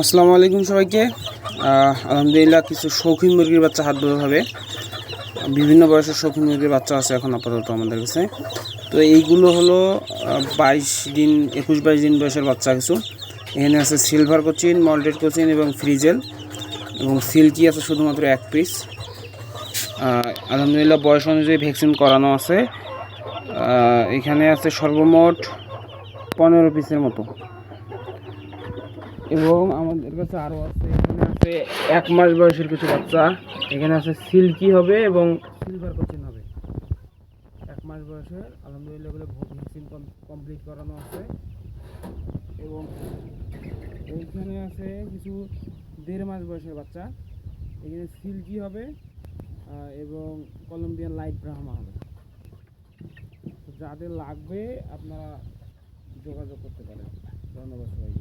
আসসালামু আলাইকুম সবাইকে। আলহামদুলিল্লাহ কিছু শৌখিন মুরগির বাচ্চা হাত ধরে হবে। বিভিন্ন বয়সের শৌখিন মুরগির বাচ্চা আছে এখন আপাতত আমাদের কাছে। তো এইগুলো হলো বাইশ দিন, একুশ বাইশ দিন বয়সের বাচ্চা কিছু। এখানে আছে সিলভার কোচিন মল্টেড কোচিন এবং ফ্রিজেল এবং সিল্কি আছে শুধুমাত্র এক পিস আলহামদুলিল্লাহ বয়স অনুযায়ী ভ্যাকসিন করানো আছে। এখানে আছে সর্বমোট পনেরো পিসের মতো। এবং আমাদের কাছে আরও আছে। এখানে আছে এক মাস বয়সের কিছু বাচ্চা। এখানে আছে সিল্কি হবে এবং সিলভার কোচিন হবে। এক মাস বয়সের, আলহামদুলিল্লাহ ভ্যাকসিন কমপ্লিট করানো আছে। এবং এইখানে আছে কিছু দেড় মাস বয়সের বাচ্চা। এখানে সিল্কি হবে এবং কলম্বিয়ান লাইট ব্রাহ্মা হবে। যাদের লাগবে আপনারা যোগাযোগ করতে পারেন। ধন্যবাদ সবাইকে।